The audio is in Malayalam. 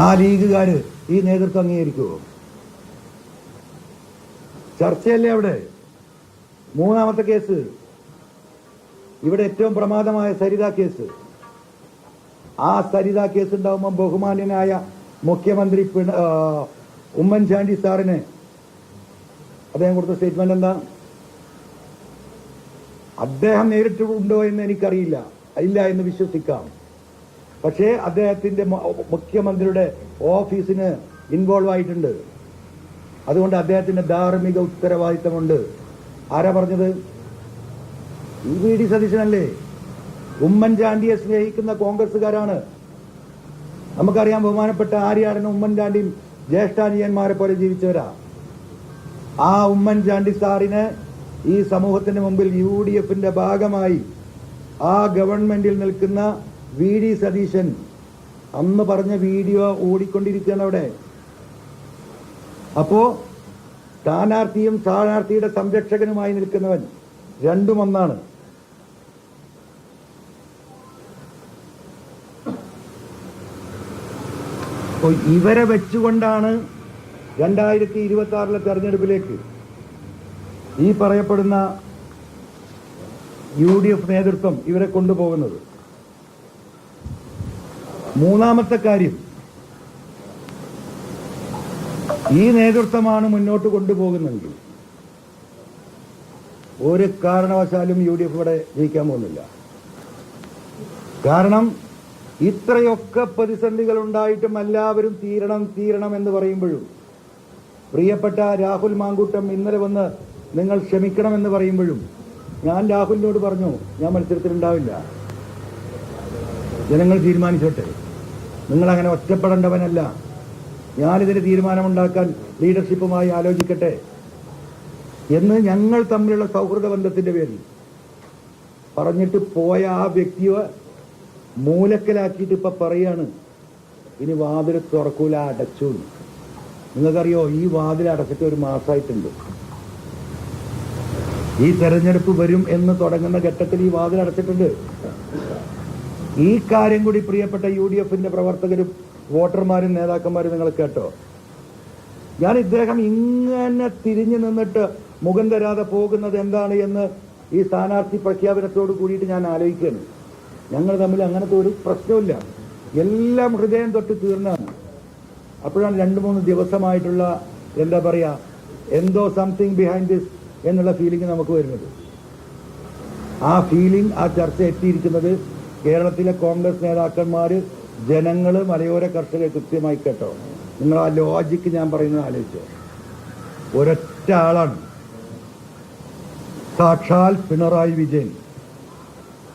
ആ ലീഗുകാര് ഈ നേതൃത്വം അംഗീകരിക്കുമോ ചർച്ചയല്ലേ അവിടെ? മൂന്നാമത്തെ കേസ്. ഇവിടെ ഏറ്റവും പ്രമാദമായ സരിത കേസ്. ആ സരിത കേസ് ഉണ്ടാവുമ്പോൾ ബഹുമാന്യനായ മുഖ്യമന്ത്രി ഉമ്മൻചാണ്ടി സാറിന് അദ്ദേഹം കൊടുത്ത സ്റ്റേറ്റ്മെന്റ് എന്താ? അദ്ദേഹം നേരിട്ട് ഉണ്ടോ എന്ന് എനിക്കറിയില്ല. ഇല്ല എന്ന് വിശ്വസിക്കാം. പക്ഷേ അദ്ദേഹത്തിന്റെ മുഖ്യമന്ത്രിയുടെ ഓഫീസിന് ഇൻവോൾവ് ആയിട്ടുണ്ട്. അതുകൊണ്ട് അദ്ദേഹത്തിന്റെ ധാർമ്മിക ഉത്തരവാദിത്തമുണ്ട്. ആരാ പറഞ്ഞത്? ഈ വി ഡി സതീശനല്ലേ? ഉമ്മൻചാണ്ടിയെ സ്നേഹിക്കുന്ന കോൺഗ്രസ്സുകാരാണ്. നമുക്കറിയാം ബഹുമാനപ്പെട്ട ആര്യാടനും ഉമ്മൻചാണ്ടിയും ജ്യേഷ്ഠാനിയന്മാരെ പോലെ ജീവിച്ചവരാ. ആ ഉമ്മൻചാണ്ടി സാറിന് ഈ സമൂഹത്തിന് മുമ്പിൽ യു ഡി എഫിന്റെ ഭാഗമായി ആ ഗവൺമെന്റിൽ നിൽക്കുന്ന വി ഡി സതീശൻ അന്ന് പറഞ്ഞ വീഡിയോ ഓടിക്കൊണ്ടിരിക്കുകയാണ് അവിടെ. അപ്പോ സ്ഥാനാർത്ഥിയും സ്ഥാനാർത്ഥിയുടെ സംരക്ഷകനുമായി നിൽക്കുന്നവൻ രണ്ടും ഒന്നാണ്. ഇവരെ വെച്ചുകൊണ്ടാണ് രണ്ടായിരത്തി ഇരുപത്തി ആറിലെ തെരഞ്ഞെടുപ്പിലേക്ക് ഈ പറയപ്പെടുന്ന യു ഡി എഫ് നേതൃത്വം ഇവരെ കൊണ്ടുപോകുന്നത്. മൂന്നാമത്തെ കാര്യം. ഈ നേതൃത്വമാണ് മുന്നോട്ട് കൊണ്ടുപോകുന്നതെങ്കിൽ ഒരു കാരണവശാലും യു ഡി എഫ് ഇവിടെ ജയിക്കാൻ പോകുന്നില്ല. കാരണം ഇത്രയൊക്കെ പ്രതിസന്ധികൾ ഉണ്ടായിട്ടും എല്ലാവരും തീരണം തീരണം എന്ന് പറയുമ്പോഴും പ്രിയപ്പെട്ട രാഹുൽ മാങ്കൂട്ടം ഇന്നലെ വന്ന് നിങ്ങൾ ക്ഷമിക്കണമെന്ന് പറയുമ്പോഴും ഞാൻ രാഹുലിനോട് പറഞ്ഞു ഞാൻ മത്സരത്തിൽ ഉണ്ടാവില്ല ജനങ്ങൾ തീരുമാനിച്ചോട്ടെ. നിങ്ങൾ അങ്ങനെ ഒറ്റപ്പെടേണ്ടവനല്ല. ഞാനിതിന് തീരുമാനമുണ്ടാക്കാൻ ലീഡർഷിപ്പുമായി ആലോചിക്കട്ടെ. എന്ന് ഞങ്ങൾ തമ്മിലുള്ള സൗഹൃദ ബന്ധത്തിന്റെ പേരിൽ പറഞ്ഞിട്ട് പോയ ആ വ്യക്തിയെ മൂലക്കലാക്കിയിട്ട് ഇപ്പൊ പറയാണ് ഇനി വാതിൽ തുറക്കൂല അടച്ചു. നിങ്ങൾക്കറിയോ ഈ വാതിൽ അടച്ചിട്ട് ഒരു മാസമായിട്ടുണ്ട് ഈ തെരഞ്ഞെടുപ്പ് വരും എന്ന് തുടങ്ങുന്ന ഘട്ടത്തിൽ ഈ വാതിൽ അടച്ചിട്ടുണ്ട്. ഈ കാര്യം കൂടി പ്രിയപ്പെട്ട യു ഡി എഫിന്റെ പ്രവർത്തകരും വോട്ടർമാരും നേതാക്കന്മാരും നിങ്ങൾ കേട്ടോ. ഞാൻ ഇദ്ദേഹം ഇങ്ങനെ തിരിഞ്ഞു നിന്നിട്ട് മുഖം തരാതെ പോകുന്നത് എന്താണ് എന്ന് ഈ സ്ഥാനാർത്ഥി പ്രഖ്യാപനത്തോട് കൂടിയിട്ട് ഞാൻ ആലോചിക്കുന്നു ഞങ്ങൾ തമ്മിൽ അങ്ങനത്തെ ഒരു പ്രശ്നമില്ല എല്ലാം ഹൃദയം തൊട്ട് തീർന്നാണ്. അപ്പോഴാണ് രണ്ട് മൂന്ന് ദിവസമായിട്ടുള്ള എന്താ പറയാ എന്തോ സംതിങ് ബിഹൈൻഡ് ദിസ് എന്നുള്ള ഫീലിംഗ് നമുക്ക് വരുന്നത്. ആ ഫീലിംഗ് ആ ചർച്ച എത്തിയിരിക്കുന്നത് കേരളത്തിലെ കോൺഗ്രസ് നേതാക്കന്മാർ ജനങ്ങൾ മലയോര കർഷകരെ കൃത്യമായി കേട്ടോ. നിങ്ങൾ ആ ലോജിക്ക് ഞാൻ പറയുന്നത് ആലോചിച്ചോ. ഒരൊറ്റ ആളാണ്. സാക്ഷാൽ പിണറായി വിജയൻ.